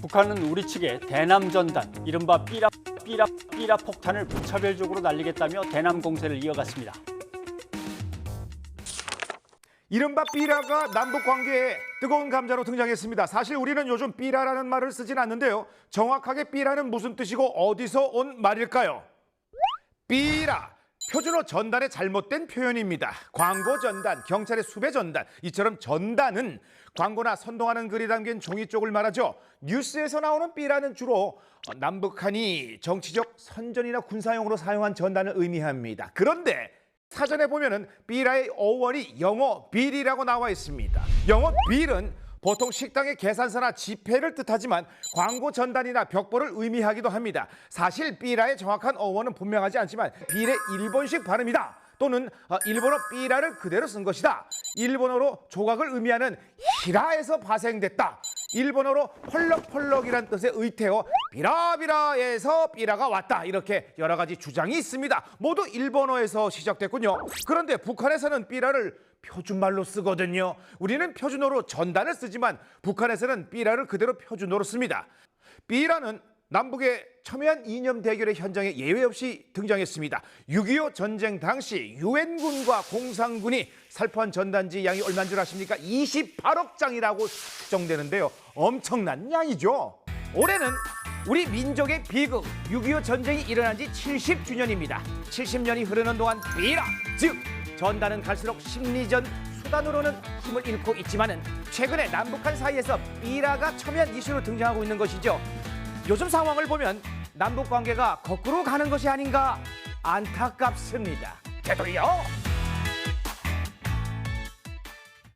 북한은 우리 측에 대남 전단, 이른바 삐라 삐라 삐라 폭탄을 무차별적으로 날리겠다며 대남 공세를 이어갔습니다. 이른바 삐라가 남북 관계에 뜨거운 감자로 등장했습니다. 사실 우리는 요즘 삐라라는 말을 쓰진 않는데요. 정확하게 삐라는 무슨 뜻이고 어디서 온 말일까요? 삐라 표준어 전단의 잘못된 표현입니다. 광고 전단, 경찰의 수배 전단 이처럼 전단은 광고나 선동하는 글이 담긴 종이 쪽을 말하죠. 뉴스에서 나오는 삐라는 주로 어, 남북한이 정치적 선전이나 군사용으로 사용한 전단을 의미합니다. 그런데 사전에 보면은 삐라의 어원이 영어 빌이라고 나와 있습니다. 영어 빌은 보통 식당의 계산서나 지폐를 뜻하지만 광고 전단이나 벽보를 의미하기도 합니다. 사실 삐라의 정확한 어원은 분명하지 않지만 빌의 일본식 발음이다. 또는 어, 일본어 삐라를 그대로 쓴 것이다. 일본어로 조각을 의미하는 히라에서 파생됐다. 일본어로 펄럭펄럭이란 뜻의 의태어 비라비라에서 삐라가 왔다 이렇게 여러 가지 주장이 있습니다. 모두 일본어에서 시작됐군요. 그런데 북한에서는 삐라를 표준말로 쓰거든요. 우리는 표준어로 전단을 쓰지만 북한에서는 삐라를 그대로 표준어로 씁니다. 삐라는 남북의 첨예한 이념 대결의 현장에 예외 없이 등장했습니다. 6.25 전쟁 당시 유엔군과 공산군이 살포한 전단지 양이 얼마인 줄 아십니까? 28억 장이라고 추정되는데요. 엄청난 양이죠. 올해는 우리 민족의 비극 6.25 전쟁이 일어난 지 70주년입니다. 70년이 흐르는 동안 삐라 즉 전단은 갈수록 심리전 수단으로는 힘을 잃고 있지만은 최근에 남북한 사이에서 삐라가 첨예한 이슈로 등장하고 있는 것이죠. 요즘 상황을 보면 남북 관계가 거꾸로 가는 것이 아닌가 안타깝습니다. 되돌려